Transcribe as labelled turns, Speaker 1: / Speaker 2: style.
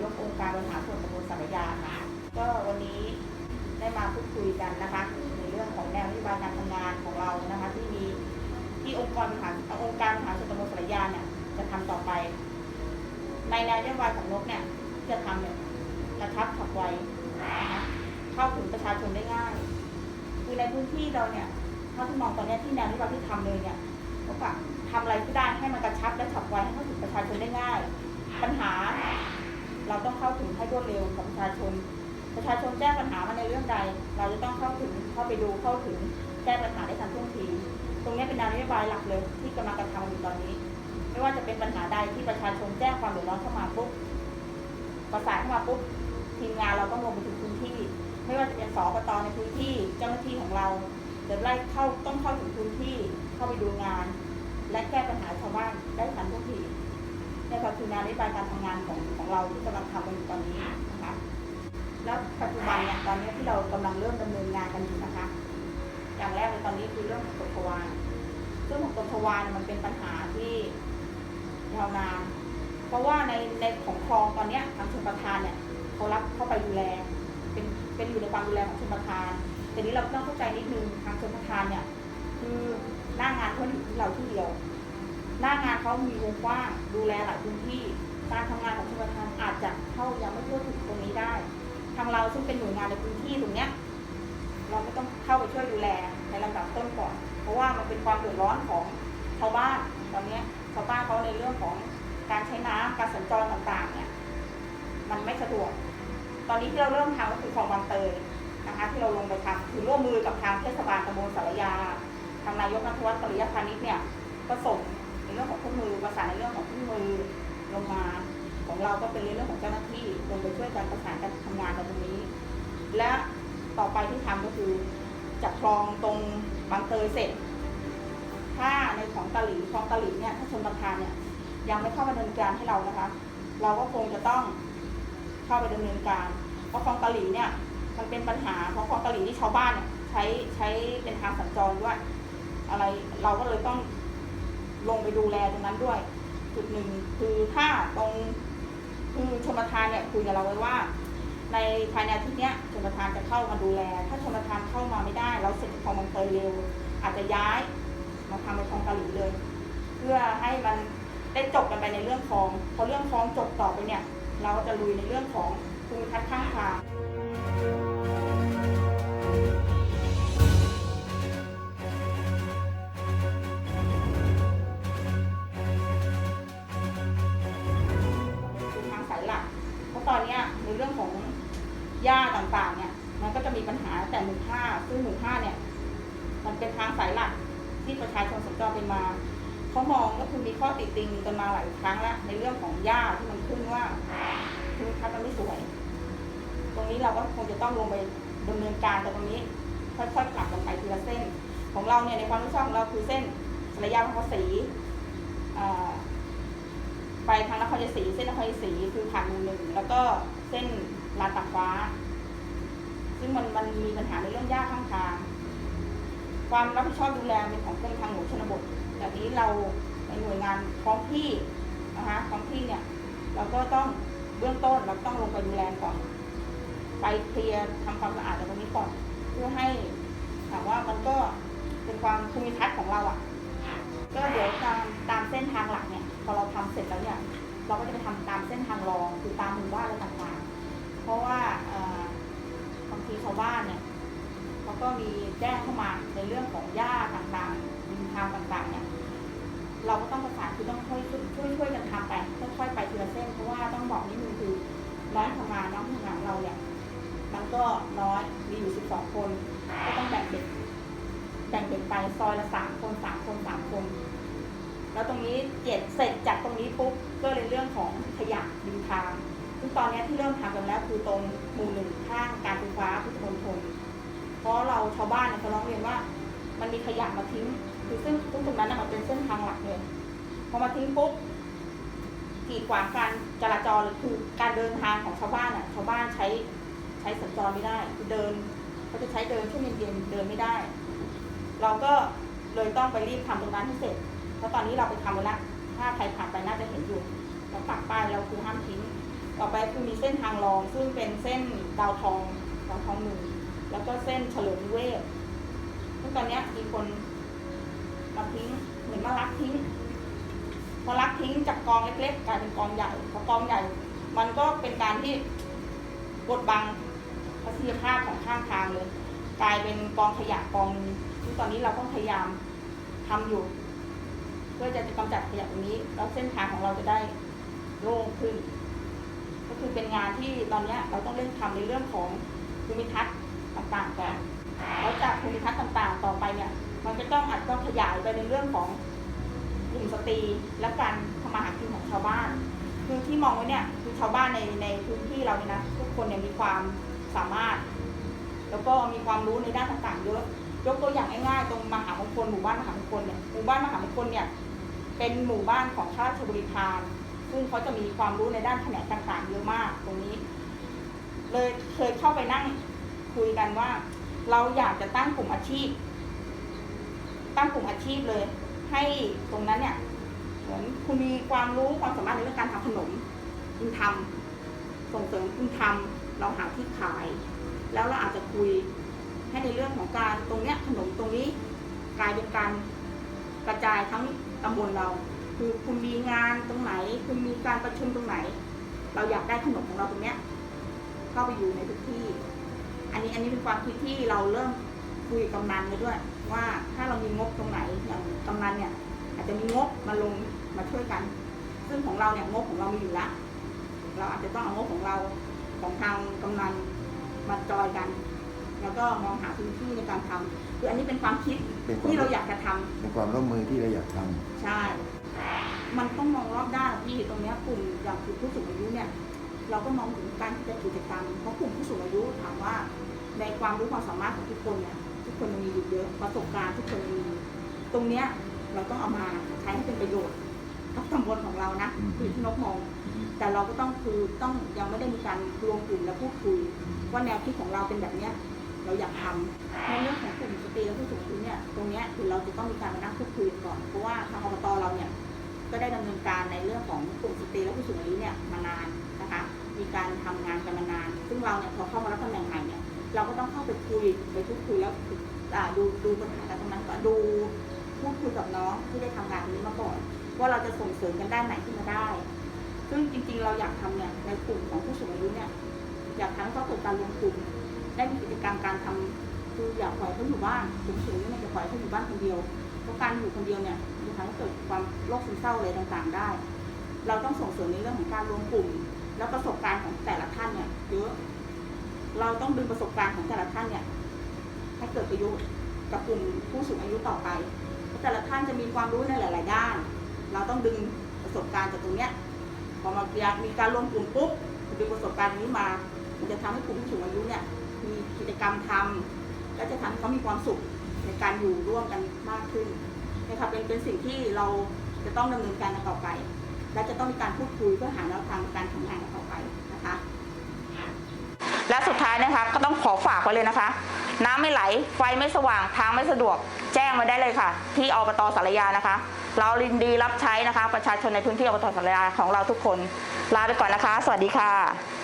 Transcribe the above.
Speaker 1: ายกองค์การบริหารส่วนตำบลสารยาค่ะก็วันนี้ได้มาพูดคุยกันนะคะในเรื่องของแนวนโยบายการทำงานของเรานะคะ ที่มีที่องค์กรบริหารองค์การบริหารส่วนตำบลสารยาเนี่ยจะทำต่อไป ในแนวนโยบายของนกเนี่ยจะทำเนี่ยกระชับฉับไวนะคะเข้าถึงประชาชนได้ง่าย คือในพื้นที่เราเนี่ยเท่าที่มองตอนนี้ที่แนวนโยบายที่ทำเลยเนี่ยก็แบบทำอะไรก็ได้ให้มันกระชับและฉับไวให้เข้าถึงประชาชนได้ง่าย ปัญหา เราต้องเข้าถึงให้รวดเร็วของประชาชน ประชาชนแจ้งปัญหามาในเรื่องใด เราจะต้องเข้าถึงเข้าไปดูเข้าถึงแก้ปัญหาได้ทันท่วงที ตรงนี้เป็นแนวนโยบายหลักเลย ที่กำลังกระทำอยู่ตอนนี้ ไม่ว่าจะเป็นปัญหาใดที่ประชาชนแจ้งความเดือดร้อนเข้ามาปุ๊บประสานเข้ามาปุ๊บทีมงานเราต้องลงไปถึงพื้นที่ ไม่ว่าจะเป็นสอบตในพื้นที่เจ้าหน้าที่ของเราจะไล่เข้าต้องเข้าถึงพื้นที่เข้าไปดูงาน และแก้ปัญหาชาวบ้านได้ทันท่วงที นี่ก็คืองานนโยบายการทำงานของของเราที่กำลังทำกันอยู่ตอนนี้นะคะแล้วปัจจุบันเนี่ยตอนนี้ที่เรากำลังเริ่มดำเนินงานกันอยู่นะคะ อย่างแรกเลยตอนนี้คือเรื่องของกฎทวารซึ่องของกฎทวารมันเป็นปัญหาที่ยาวนานเพราะว่าในในของคลองตอนนี้ทางชลประทานเนี่ยเขารับเข้าไปดูแลเป็นเป็นอยู่ในความดูแลของชลประทานแต่นี้เราต้องเข้าใจนิดนึงทางชลประทานเนี่ยคือหน้างานเขาอยู่ที่เราที่เดียว หน้างานเขามีวงกว้าง ดูแลหลายพื้นที่ การทำงานของชลประทานอาจจะเข้ายังไม่ทั่วถึงตรงนี้ได้ ทางเราซึ่งเป็นหน่วยงานในพื้นที่ตรงเนี้ยเราก็ต้องเข้าไปช่วยดูแลในลำดับต้นก่อน เพราะว่ามันเป็นความเดือดร้อนของชาวบ้านตอนนี้ชาวบ้านเขาในเรื่องของการใช้น้ำการสัญจรต่างๆเนี่ยมันไม่สะดวก ตอนนี้ที่เราเริ่มทำก็คือคลองบางเตยนะคะที่เราลงไปทำคือร่วมมือกับทางเทศบาลตำบลสารยาทางนายกนัทวัฒน์ปริยพานิชเนี่ยก็ส่ง เรื่องของเครื่องมือประสานในเรื่องของเครื่องมือลงมาของเราก็เป็นในเรื่องของเจ้าหน้าที่ลงไปช่วยกันประสานการทำงานกันตรงนี้ และต่อไปที่ทำก็คือจากคลองตรงบางเตยเสร็จ ถ้าในของกะหรี่คลองกะหรี่เนี่ยถ้าชนประทานเนี่ยยังไม่เข้ามาดำเนินการให้เรานะคะ เราก็คงจะต้องเข้าไปดำเนินการ เพราะคลองกะหรี่เนี่ยมันเป็นปัญหาเพราะคลองกะหรี่ที่ชาวบ้านเนี่ยใช้ใช้เป็นทางสัญจรด้วยอะไรเราก็เลยต้อง ลงไปดูแลตรงนั้นด้วย จุดหนึ่งคือถ้าตรงคือชมทานเนี่ยคุยกับเราไว้ว่า ในภายในอาทิตย์เนี้ยชมทานจะเข้ามาดูแล ถ้าชมทานเข้ามาไม่ได้ เราเสร็จคลองบางเตยเร็ว อาจจะย้ายมาทำในคลองกะหรี่เลย เพื่อให้มันได้จบกันไปในเรื่องของพอเรื่องคลองจบต่อไปเนี่ย เราก็จะลุยในเรื่องของภูมิทัศน์ข้างทางายหลัก เพราะตอนนี้ในเรื่องของหญ้าต่างๆ เนี่ย มันก็จะมีปัญหาแต่หมู่ห้าซึ่งหมู่ห้าเนี่ย มันเป็นทางสายหลักที่ประชาชนสัญจรไปมาเขามองก็คือมีข้อติดติงกันมาหลายครั้งแล้วในเรื่องของหญ้าที่มันขึ้นว่าคือทัศน์มันไม่สวย ตรงนี้เราก็คงจะต้องลงไปดำเนินการแต่ตรงนี้ ค่อยๆปรับกันไปทีละเส้น ของเราเนี่ยในความรู้ชอบของเราคือเส้นสระยาพระศรีอ่า ไปทางนครชัยศรีเส้นนครชัยศรีคือผ่านหมู่หนึ่งแล้วก็เส้นลาดตากฟ้า ซึ่งมันมันมีปัญหาในเรื่องหญ้าข้างทาง ความรับผิดชอบดูแลเป็นของกรมทางหลวงชนบทแต่นี้เราในหน่วยงานท้องที่นะคะท้องที่เนี่ยเราก็ต้องเบื้องต้นเราต้องลงไปดูแลก่อน ไปเคลียร์ทำความสะอาดตรงนี้ก่อน เพื่อให้ถามว่ามันก็เป็นความภูมิทัศน์ของเราอะก็ เราก็จะไปทำตามเส้นทางรองคือตามหมู่บ้านอะไรต่างๆ เพราะว่าบางทีชาวบ้านเนี่ยเขาก็มีแจ้งเข้ามาในเรื่องของหญ้าต่างๆดินทางต่างๆเนี่ยเราก็ต้องประสานคือต้องค่อยช่วยช่วยกันทำไปค่อยๆไปทีละเส้นเพราะว่าต้องบอกนิดนึงคือน้องทำงานน้องทำงานเราเนี่ยมันก็น้อยมีอยู่สิบสองคนก็ต้องแบ่งเด็กแบ่งเด็กไปซอยละสามคนสามคนสามคน แล้วตรงนี้เจ็ดเสร็จจากตรงนี้ปุ๊บก็เลยเรื่องของข ยะริมทางซึ่งตอนนี้ที่เริ่มทำกันแล้วคือตรงหมู่หนึ่งข้างการไฟฟ้าพุทธมณฑลเพราะเราชาวบ้านเนี่ยเขาร้องเรียนว่า มันมีขยะมาทิ้ง คือซึ่งซึ่งตรงนั้นนะมันเป็นเส้นทางหลักเลยพอมาทิ้งปุ๊บกีดขวางการจราจรเลยคือการเดินทางของชาวบ้านอะชาวบ้านใช้ใช้สัญจรไม่ได้คือเดินเขาจะใช้เดินช่วงเย็นๆเดินไม่ได้ เราก็เลยต้องไปรีบทำตรงนั้นให้เสร็จเพราะตอนนี้เราไปทำแล้วถ้าใครผ่านไปน่าจะเห็นอยู่ ปักป้ายเราคือห้ามทิ้ง ต่อไปคือมีเส้นทางรอง ซึ่งเป็นเส้นดาวทองดาวทองหนึ่งแล้วก็เส้นเฉลิมเวศซึ่งตอนนี้มีคนมาทิ้งเหมือนมาลักทิ้ง พอลักทิ้งจากกองเล็กๆกลายเป็นกองใหญ่พอกองใหญ่ มันก็เป็นการที่บดบังทัศนียภาพของข้างทางเลย กลายเป็นกองขยะกองหนึงซึ่งตอนนี้เราต้องพยายามทำอยู่ เพื่อจะกำจัดขยะตรงนี้ แล้วเส้นทางของเราจะได้ โล่งขึ้น ก็คือเป็นงานที่ตอนนี้เราต้องเร่งทำในเรื่องของภูมิทัศน์ต่างๆก่อนแล้วจากภูมิทัศน์ต่างๆ ต่อไปเนี่ยมันจะต้องอาจต้องขยายไปในเรื่องของกลุ่มสตรีและการทำมาหากินของชาวบ้าน คือที่มองไว้เนี่ยคือชาวบ้านในในพื้นที่เราเนี่ยนะทุกคนเนี่ยมีความสามารถ แล้วก็มีความรู้ในด้านต่างๆเยอะยกตัวอย่างง่ายๆตรงมหามงคลหมู่บ้านมหามงคลเนี่ยหมู่บ้านมหามงคลเนี่ยเป็นหมู่บ้านของข้าราชบริพาร ซึ่งเขาจะมีความรู้ในด้านแผนกต่างๆเยอะมากตรงนี้ เลยเคยเข้าไปนั่งคุยกันว่า เราอยากจะตั้งกลุ่มอาชีพ ตั้งกลุ่มอาชีพเลย ให้ตรงนั้นเนี่ยเหมือนคุณมีความรู้ความสามารถในเรื่องการทำขนมคุณทำส่งเสริมคุณทำเราหาที่ขาย แล้วเราอาจจะคุยให้ในเรื่องของการตรงเนี้ยขนมตรงนี้กลายเป็นการกระจายทั้งตำบลเรา คือคุณมีงานตรงไหน คุณมีการประชุมตรงไหน เราอยากได้ขนมของเราตรงเนี้ยเข้าไปอยู่ในทุกที่ อันนี้อันนี้เป็นความคิดที่เราเริ่มคุยกับกำนันเลยด้วย ว่าถ้าเรามีงบตรงไหนอย่างกำนันเนี่ยอาจจะมีงบมาลงมาช่วยกัน ซึ่งของเราเนี่ยงบของเรามีอยู่แล้วเราอาจจะต้องเอางบของเราของทางกำนันมาจอยกัน แล้วก็มองหาพื้นที่ในการทำคืออันนี้เป็นความคิด
Speaker 2: เป็นความ
Speaker 1: ที่เราอยากจะทำ
Speaker 2: เป็นความร่วมมือที่เราอยากทำ
Speaker 1: ใช่ มันต้องมองรอบด้านพี่ตรงนี้กลุ่มอย่างกลุ่มผู้สูงอายุเนี่ย เราก็มองถึงการที่จะกิจกรรมเพราะกลุ่มผู้สูงอายุถามว่า ในความรู้ความสามารถของทุกคนเนี่ยทุกคนมีอยู่เยอะประสบการณ์ทุกคนมี ตรงเนี้ยเราต้องเอามาใช้ให้เป็นประโยชน์กับตำบลของเรานะคือที่นกมอง แต่เราก็ต้องคือต้องยังไม่ได้มีการรวมกลุ่มและพูดคุยว่าแนวคิดของเราเป็นแบบเนี้ยเราอยากทำในเรื่องของกลุ่มสตรีและผู้สูงอายุเนี่ยตรงเนี้ยคือเราจะต้องมีการมานั่งพูดคุยกันก่อนเพราะว่าทางอบตเราเนี่ย ก็ได้ดำเนินการในเรื่องของกลุ่มสตรีและผู้สูงอายุเนี่ยมานานนะคะ มีการทำงานกันมานาน ซึ่งเราเนี่ยพอเข้ามารับตำแหน่งใหม่เนี่ยเราก็ต้องเข้าไปคุยไปพูดคุยแล้วดูดูปัญหาตรงนั้นก่อนดูพูดคุยกับน้องที่ได้ทำงานตรงนี้มาก่อน ว่าเราจะส่งเสริมกันด้านไหนขึ้นมาได้ ซึ่งจริงๆ เราอยากทำเนี่ยในกลุ่มของผู้สูงอายุเนี่ยอยากทำให้เขาเกิดการรวมกลุ่มได้มีกิจกรรมการทำคืออยากปล่อยเขาอยู่บ้านผู้สูงอายุเนี่ยจะปล่อยเขาอยู่บ้านคนเดียว ราะการอยู่คนเดียวเนี่ยจะทำให้เกิดความโรคซึมเศร้าอะไรต่างๆได้ เราต้องส่งเสริมในเรื่องของการรวมกลุ่ม แล้วประสบการณ์ของแต่ละท่านเนี่ยเยอะ เราต้องดึงประสบการณ์ของแต่ละท่านเนี่ยให้เกิดประโยชน์กับกลุ่มผู้สูงอายุต่อไป แต่ละท่านจะมีความรู้ในหลาย ๆ ด้าน เราต้องดึงประสบการณ์จากตรงเนี้ยพอมาเกียมีการรวมกลุ่มปุ๊บดึงประสบการณ์นี้มา มันจะทำให้กลุ่มผู้สูงอายุเนี่ยมีกิจกรรมทำและจะทำให้เขามีความสุข การอยู่ร่วมกันมากขึ้นนะครับเป็นเป็นสิ่งที่เราจะต้องดำเนินการต่อไป และจะต้องมีการพูดคุยเพื่อหาแนวทางการทำงานต่อไปนะคะและสุดท้ายนะคะก็ต้องขอฝากไว้เลยนะคะ น้ำไม่ไหลไฟไม่สว่างทางไม่สะดวก แจ้งมาได้เลยค่ะ ที่อบตสารยานะคะ เรายินดีรับใช้นะคะ ประชาชนในพื้นที่อบตสารยาของเราทุกคน ลาไปก่อนนะคะ สวัสดีค่ะ